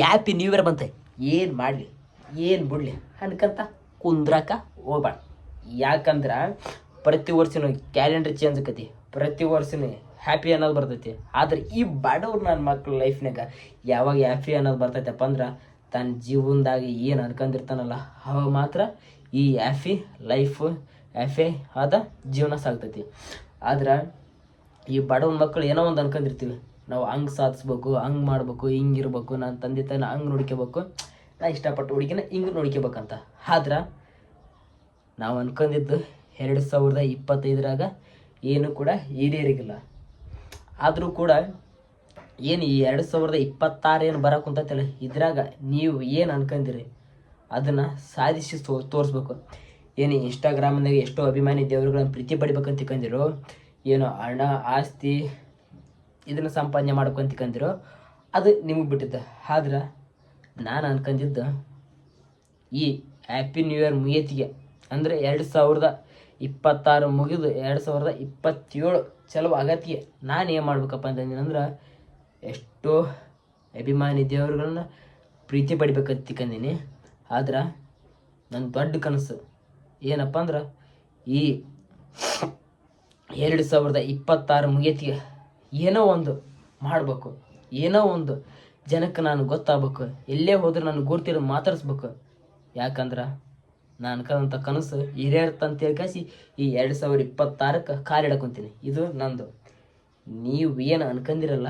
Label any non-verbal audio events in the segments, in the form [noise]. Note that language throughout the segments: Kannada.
ಯಾಪಿ ನ್ಯೂ ಇಯರ್ ಬಂತೆ? ಏನು ಮಾಡಲಿ? ಏನು ಬಿಡ್ಲಿ? ಅನ್ಕಂತ ಕುಂದ್ರಾಕ ಹೋಗ್ಬಾಳ ಯಾಕಂದ್ರೆ ಪ್ರತಿ ವರ್ಷನೂ ಕ್ಯಾಲೆಂಡರ್ ಚೇಂಜ್ ಆಕತಿ. ಪ್ರತಿ ವರ್ಷನೂ ಹ್ಯಾಪಿ ಅನ್ನೋದು ಬರ್ತೈತಿ. ಆದ್ರೆ ಈ ಬಡವ್ರು ನನ್ನ ಮಕ್ಳ ಲೈಫ್ನಾಗ ಯಾವಾಗ ಹ್ಯಾಪಿ ಅನ್ನೋದು ಬರ್ತೈತಪ್ಪ ಅಂದ್ರೆ ತನ್ನ ಜೀವನದಾಗ ಏನು ಅನ್ಕೊಂಡಿರ್ತಾನಲ್ಲ ಅವಾಗ ಮಾತ್ರ ಈ ಹ್ಯಾಪಿ ಲೈಫು ಹ್ಯಾಪಿ ಆದ ಜೀವನ ಸಾಗ್ತೈತಿ. ಆದ್ರೆ ಈ ಬಡವ್ರ ಮಕ್ಕಳು ಏನೋ ಒಂದು ಅನ್ಕೊಂಡಿರ್ತೀವಿ. ನಾವು ಹಂಗೆ ಸಾಧಿಸ್ಬೇಕು, ಹಂಗೆ ಮಾಡ್ಬೇಕು, ಹಿಂಗೆ ಇರ್ಬೇಕು, ನಾನು ತಂದೆ ತಾಯಿನ ಹಂಗೆ ನೋಡ್ಕೋಬೇಕು ನಾ ಇಷ್ಟಪಟ್ಟು ಹುಡುಗಿನ ಹಿಂಗೆ ನೋಡ್ಕೋಬೇಕಂತ ಆದ್ರೆ ನಾವು ಅಂದ್ಕೊಂಡಿದ್ದು ಎರಡು ಸಾವಿರದ ಇಪ್ಪತ್ತೈದರಾಗ ಏನು ಕೂಡ ಈಡೇರಿಗಿಲ್ಲ. ಆದರೂ ಕೂಡ ಏನು ಈ ಎರಡು ಸಾವಿರದ ಇಪ್ಪತ್ತಾರು ಏನು ಬರಕ್ಕೆ ಕುಂತೈತಲ್ಲ, ಇದ್ರಾಗ ನೀವು ಏನು ಅನ್ಕೊಂಡಿರಿ? ಅದನ್ನು ಸಾಧಿಸಿ ತೋ, ತೋರಿಸ್ಬೇಕು. ಏನು ಇನ್ಸ್ಟಾಗ್ರಾಮ್ನಾಗ ಎಷ್ಟೋ ಅಭಿಮಾನಿ ದೇವರುಗಳನ್ನ ಪ್ರೀತಿ ಪಡಿಬೇಕಂತ ತಿಳ್ಕೊಂಡಿರೋ ಏನು ಹಣ, ಆಸ್ತಿ ಇದನ್ನು ಸಂಪಾದನೆ ಮಾಡ್ಕೊಂತ ಕಂದಿರೋ ಅದು ನಿಮಗೆ ಬಿಟ್ಟಿದ್ದೆ. ಆದ್ರೆ ನಾನು ಅನ್ಕೊಂಡಿದ್ದು ಈ ಹ್ಯಾಪಿ ನ್ಯೂ ಇಯರ್ ಮುಗಿಯತಿಗೆ ಅಂದರೆ ಎರಡು ಸಾವಿರದ ಇಪ್ಪತ್ತಾರು ಮುಗಿದು ಎರಡು ಸಾವಿರದ ಇಪ್ಪತ್ತೇಳು ಚಲೋ ಆಗತ್ತಿಗೆ, ನಾನು ಏನು ಮಾಡ್ಬೇಕಪ್ಪ ಅಂತಂದಿನಂದ್ರೆ ಎಷ್ಟೋ ಅಭಿಮಾನಿ ದೇವರುಗಳನ್ನ ಪ್ರೀತಿ ಪಡಿಬೇಕಂತ ತಿಳ್ಕೊಂಡೀನಿ ಆದ್ರೆ ನನ್ನ ದೊಡ್ಡ ಕನಸು ಏನಪ್ಪ ಅಂದ್ರೆ ಈ ಎರಡು ಸಾವಿರದ ಇಪ್ಪತ್ತಾರು ಮುಗಿಯತಿಗೆ ಏನೋ ಒಂದು ಮಾಡಬೇಕು. ಏನೋ ಒಂದು ಜನಕ್ಕೆ ನಾನು ಗೊತ್ತಾಗಬೇಕು. ಎಲ್ಲೇ ಹೋದ್ರೆ ನಾನು ಗುರ್ತಿರೋ ಮಾತಾಡಿಸ್ಬೇಕು. ಯಾಕಂದ್ರೆ ನಾನು ಅನ್ಕೊಂಡಂಥ ಕನಸು ಹಿರಿಯರ್ತಂತ ಹೇಳ್ಕಾಸಿ ಈ ಎರಡು ಸಾವಿರದ ಇಪ್ಪತ್ತಾರಕ್ಕೆ ಕಾಲಿಡಕೊಂತೀನಿ ಇದು ನಂದು. ನೀವು ಏನು ಅನ್ಕಂದಿರಲ್ಲ,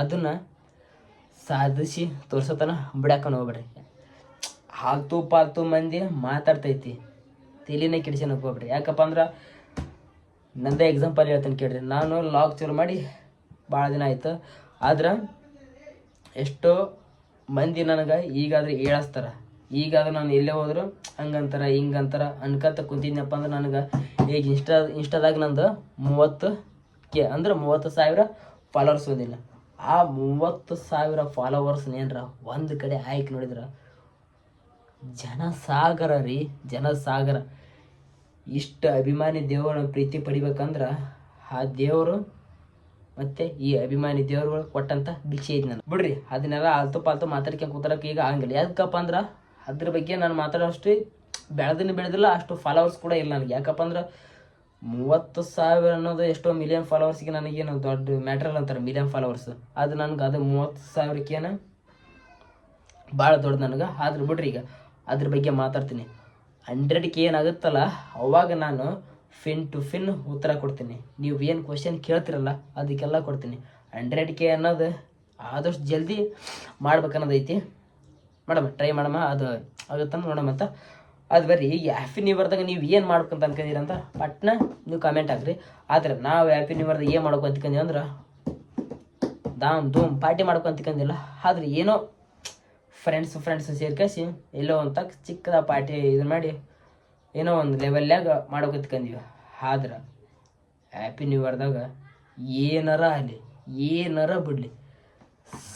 ಅದನ್ನು ಸಾಧಿಸಿ ತೋರ್ಸೋತನ ಬಿಡಾಕೊಂಡು ಹೋಗ್ಬೇಡ್ರಿ. ಹಾಲ್ತು ಪಾಲ್ತು ಮಂದಿ ಮಾತಾಡ್ತೈತಿ. ತಲೆನೇ ಕೆಡಿಸ್ಕೊಳಕ್ ಹೋಗ್ಬೇಡ್ರಿ. ಯಾಕಪ್ಪ ಅಂದ್ರೆ ನಂದೇ ಎಕ್ಸಾಂಪಲ್ ಹೇಳ್ತೀನಿ ಕೇಳ್ರಿ. ನಾನು ಲಾಗ್ ಚೂರು ಮಾಡಿ ಭಾಳ ದಿನ ಆಯ್ತು. ಆದ್ರೆ ಎಷ್ಟೋ ಮಂದಿ ನನಗೆ ಈಗಾದ್ರೆ ಹೇಳಸ್ತಾರ. ಈಗಾದ್ರೆ ನಾನು ಎಲ್ಲೇ ಹೋದ್ರು ಹಂಗಂತಾರ, ಹಿಂಗಂತಾರ ಅನ್ಕಂತ ಕುಂತಿದ್ನಪ್ಪ ಅಂದ್ರೆ ನನಗೆ ಈಗ ಇನ್ಸ್ಟಾ ಇನ್ಸ್ಟಾದಾಗ ನಂದು ಮೂವತ್ತು ಕೆ, ಅಂದ್ರೆ ಮೂವತ್ತು ಸಾವಿರ ಫಾಲೋವರ್ಸ್ ಓದಿಲ್ಲ ಆ ಮೂವತ್ತು ಸಾವಿರ ಫಾಲೋವರ್ಸ್ ಏನರ ಒಂದು ಕಡೆ ಆಯ್ಕೆ ನೋಡಿದ್ರೆ ಜನಸಾಗರ ರೀ, ಜನಸಾಗರ. ಇಷ್ಟು ಅಭಿಮಾನಿ ದೇವರನ್ನ ಪ್ರೀತಿ ಪಡಿಬೇಕಂದ್ರೆ ಆ ದೇವರು ಮತ್ತೆ ಈ ಅಭಿಮಾನಿ ದೇವರುಗಳು ಕೊಟ್ಟಂತ ಭಿಕ್ಷೆ ಐತಿ ನಾನು ಬಿಡ್ರಿ, ಅದನ್ನೆಲ್ಲ ಆಲ್ತು ಪಾಲ್ತು ಮಾತಾಡ್ಕೊಂಡ್ ಕೂತಾರಕ್ಕೆ ಈಗ ಆಗಂಗಿಲ್ಲ. ಯಾಕಪ್ಪ ಅಂದ್ರೆ ಅದ್ರ ಬಗ್ಗೆ ನಾನು ಮಾತಾಡೋಷ್ಟು ಬೆಳೆದನ್ನ ಬೆಳೆದಿಲ್ಲ, ಅಷ್ಟು ಫಾಲೋವರ್ಸ್ ಕೂಡ ಇಲ್ಲ ನನಗೆ. ಯಾಕಪ್ಪ ಅಂದ್ರೆ ಮೂವತ್ತು ಸಾವಿರ ಅನ್ನೋದು ಎಷ್ಟೋ ಮಿಲಿಯನ್ ಫಾಲೋವರ್ಸ್ಗೆ ನನಗೇನು ದೊಡ್ಡ ಮ್ಯಾಟ್ರಲ್ ಅಂತಾರೆ ಮಿಲಿಯನ್ ಫಾಲೋವರ್ಸ್ ಅದು ನನಗೆ ಅದು ಮೂವತ್ತು ಸಾವಿರಕ್ಕೇನು ಭಾಳ ದೊಡ್ಡ ನನಗೆ. ಆದ್ರೆ ಬಿಡ್ರಿ ಈಗ ಅದ್ರ ಬಗ್ಗೆ ಮಾತಾಡ್ತೀನಿ. ಹಂಡ್ರೆಡ್ಗೆ ಏನಾಗುತ್ತಲ್ಲ, ಅವಾಗ ನಾನು ಫಿನ್ ಟು ಫಿನ್ ಉತ್ತರ ಕೊಡ್ತೀನಿ. ನೀವು ಏನು ಕ್ವಶನ್ ಕೇಳ್ತಿರಲ್ಲ, ಅದಕ್ಕೆಲ್ಲ ಕೊಡ್ತೀನಿ. ಹಂಡ್ರೆಡ್ ಕೆ ಅನ್ನೋದು ಆದಷ್ಟು ಜಲ್ದಿ ಮಾಡ್ಬೇಕನ್ನೋದೈತಿ. ಮಾಡಮ್ಮ ಟ್ರೈ ಮಾಡಮ್ಮ, ಅದು ಆಗುತ್ತ ನೋಡಮ್ಮ ಅಂತ. ಅದು ಬರ್ರಿ ಈಗ ಹ್ಯಾಪಿ ನ್ಯೂ ಇಯರ್ದಾಗ ನೀವು ಏನು ಅನ್ಕೊಂಡಿರ ಅಂತ ಪಟ್ನ ನೀವು ಕಮೆಂಟ್ ಹಾಕ್ರಿ. ಆದ್ರೆ ನಾವು ಹ್ಯಾಪಿ ನ್ಯೂ ಇಯರ್ದಾಗ ಏನು ಮಾಡ್ಬೇಕು ಅಂದ್ಕೊಂಡಿ ಅಂದ್ರೆ, ದಾಮ್ ಧೂಮ್ ಪಾರ್ಟಿ ಮಾಡ್ಕೊ ಅಂದ್ಕೊಂಡಿಲ್ಲ ಆದ್ರೆ ಏನೋ ಫ್ರೆಂಡ್ಸ್ ಫ್ರೆಂಡ್ಸ್ ಸೇರ್ಕಸಿ ಎಲ್ಲೋ ಅಂತ ಚಿಕ್ಕದ ಪಾರ್ಟಿ ಇದು ಮಾಡಿ ಏನೋ ಒಂದು ಲೆವೆಲ್ನಾಗ ಮಾಡೋಕತ್ಕಂದೀವಿ ಆದ್ರೆ ಹ್ಯಾಪಿ ನ್ಯೂ ಇಯರ್ದಾಗ ಏನಾರ ಆಗಲಿ, ಏನಾರ ಬಿಡಲಿ,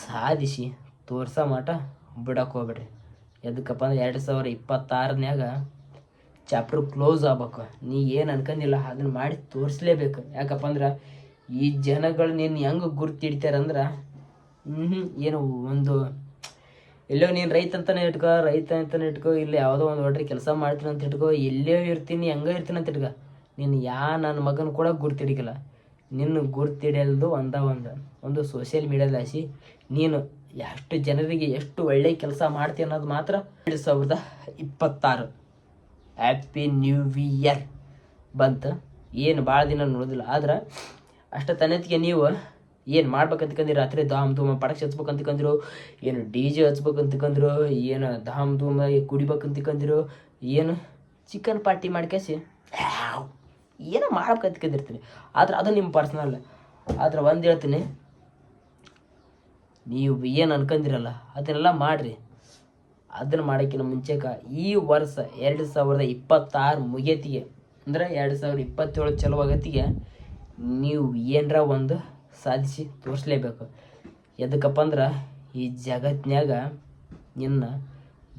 ಸಾಧಿಸಿ ತೋರ್ಸೋ ಮಾಟ ಬಿಡಕ್ಕೆ ಹೋಗ್ಬೇಡ್ರಿ. ಎದಕ್ಕಪ್ಪ ಅಂದ್ರೆ ಎರಡು ಸಾವಿರ ಇಪ್ಪತ್ತಾರನ್ಯಾಗ ಚಾಪ್ಟರ್ ಕ್ಲೋಸ್ ಆಗ್ಬೇಕು. ನೀ ಏನು ಅನ್ಕೊಂಡಿಲ್ಲ ಅದನ್ನ ಮಾಡಿ ತೋರಿಸ್ಲೇಬೇಕು. ಯಾಕಪ್ಪ ಅಂದ್ರೆ ಈ ಜನಗಳು ನೀನು ಹೆಂಗೆ ಗುರ್ತಿಡ್ತಾರಂದ್ರೆ ಹ್ಞೂ ಏನು ಒಂದು ಎಲ್ಲೋ ನೀನು ರೈತ ಅಂತಾನೆ ಇಟ್ಕೋ, ರೈತ ಅಂತಾನೆ ಇಟ್ಕೋ, ಇಲ್ಲಿ ಯಾವುದೋ ಒಂದು ಹೊಡ್ರಿ ಕೆಲಸ ಮಾಡ್ತೀನಿ ಅಂತ ಇಟ್ಕೋ, ಎಲ್ಲೇ ಇರ್ತೀನಿ, ಹೆಂಗೋ ಇರ್ತೀನಿ ಅಂತ ಇಟ್ಕೋ. ನೀನು ಯಾ ನನ್ನ ಮಗನ ಕೂಡ ಗುರ್ತಿಡಿಗಿಲ್ಲ ನಿನ್ನ ಗುರ್ತಿಡಿಯಲ್ದು ಒಂದ ಒಂದು. ಒಂದು ಸೋಷಿಯಲ್ ಮೀಡಿಯಾದಾಸಿ ನೀನು ಎಷ್ಟು ಜನರಿಗೆ ಎಷ್ಟು ಒಳ್ಳೆ ಕೆಲಸ ಮಾಡ್ತೀಯ ಅನ್ನೋದು ಮಾತ್ರ ಎರಡು ಸಾವಿರದ ಇಪ್ಪತ್ತಾರು. ಹ್ಯಾಪಿ ನ್ಯೂ ಇಯರ್ ಬಂತು. ಏನು ಭಾಳ ದಿನ ನೋಡೋದಿಲ್ಲ, ಆದ್ರೆ ಅಷ್ಟು ತನ್ನತಿಗೆ ನೀವು ಏನು ಮಾಡ್ಬೇಕಂತಕಂದಿರ ರಾತ್ರಿ ಧಾಮ್ ಧೂಮ ಪಟಾಕ್ಷಿ ಹಚ್ಬೇಕಂತಕಂದ್ರು ಏನು ಡಿ ಜೆ ಹಚ್ಬೇಕಂತಕಂದ್ರು ಏನು ಧಾಮ್ ಧೂಮ ಕುಡಿಬೇಕಂತಕಂದ್ರು ಏನು ಚಿಕನ್ ಪಾರ್ಟಿ ಮಾಡ್ಕೇಸಿ ಏನೋ ಮಾಡ್ಬೇಕಂತಕಂದಿರ್ತೀನಿ ಆದ್ರೆ ಅದು ನಿಮ್ಮ ಪರ್ಸ್ನಲ್. ಆದ್ರೆ ಒಂದು ಹೇಳ್ತೀನಿ, ನೀವು ಏನು ಅನ್ಕೊಂಡಿರಲ್ಲ ಅದನ್ನೆಲ್ಲ ಮಾಡಿರಿ. ಅದನ್ನು ಮಾಡೋಕ್ಕಿಂತ ಮುಂಚೆಕ ಈ ವರ್ಷ ಎರಡು ಸಾವಿರದ ಇಪ್ಪತ್ತಾರು ಮುಗಿಯತಿಗೆ ಅಂದ್ರೆ ಎರಡು ಸಾವಿರದ ಇಪ್ಪತ್ತೇಳು ಚಲೋ ಆಗತ್ತಿಗೆ ನೀವು ಏನರ ಒಂದು ಸಾಧಿಸಿ ತೋರಿಸ್ಲೇಬೇಕು. ಎದಕ್ಕಪ್ಪ ಅಂದ್ರೆ ಈ ಜಗತ್ತಿನ್ಯಾಗ ನಿನ್ನ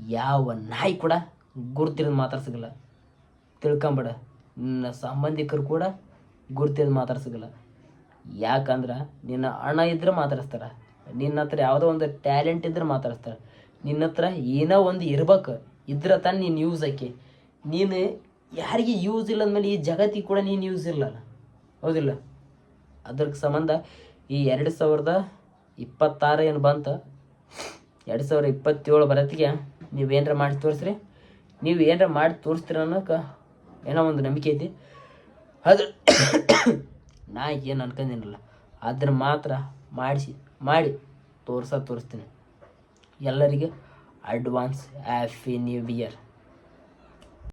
ಯಾವ ನಾಯಿ ಕೂಡ ಗುರ್ತಿರೋದು ಮಾತಾಡ್ಸಂಗಿಲ್ಲ ತಿಳ್ಕೊಂಬೇಡ. ನಿನ್ನ ಸಂಬಂಧಿಕರು ಕೂಡ ಗುರ್ತಿರೋದು ಮಾತಾಡ್ಸಂಗಿಲ್ಲ ಯಾಕಂದ್ರೆ ನಿನ್ನ ಹಣ ಇದ್ರೆ ಮಾತಾಡಿಸ್ತಾರೆ. ನಿನ್ನ ಹತ್ರ ಯಾವುದೋ ಒಂದು ಟ್ಯಾಲೆಂಟ್ ಇದ್ರೆ ಮಾತಾಡಿಸ್ತಾರೆ. ನಿನ್ನ ಹತ್ರ ಏನೋ ಒಂದು ಇರ್ಬೇಕು. ಇದ್ರ ತಾನು ನೀನು ಯೂಸ್ ಆಕಿ. ನೀನು ಯಾರಿಗೆ ಯೂಸ್ ಇಲ್ಲ ಅಂದಮೇಲೆ ಈ ಜಗತ್ತಿಗೆ ಕೂಡ ನೀನು ಯೂಸ್ ಇಲ್ಲಲ್ಲ. ಹೌದಿಲ್ಲ? ಅದ್ರ ಸಂಬಂಧ ಈ ಎರಡು ಸಾವಿರದ ಇಪ್ಪತ್ತಾರು ಏನು ಬಂತು? ಎರಡು ಸಾವಿರ ಇಪ್ಪತ್ತೇಳು ಬರತ್ತಿಗೆ ನೀವು ಏನಾರ ಮಾಡಿ ತೋರಿಸ್ರಿ. ನೀವು ಏನಾರ ಮಾಡಿ ತೋರಿಸ್ತೀರ ಅನ್ನೋಕೆ ಏನೋ ಒಂದು ನಂಬಿಕೆ ಐತಿ. ಅದು [coughs] ನಾ ಏನು ಅನ್ಕೊಂಡಿರಲ್ಲ ಅದ್ರ ಮಾತ್ರ ಮಾಡಿಸಿ, ಮಾಡಿ ತೋರ್ಸ ತೋರಿಸ್ತೀನಿ. ಎಲ್ಲರಿಗೆ ಅಡ್ವಾನ್ಸ್ ಹ್ಯಾಪಿ ನ್ಯೂ ಇಯರ್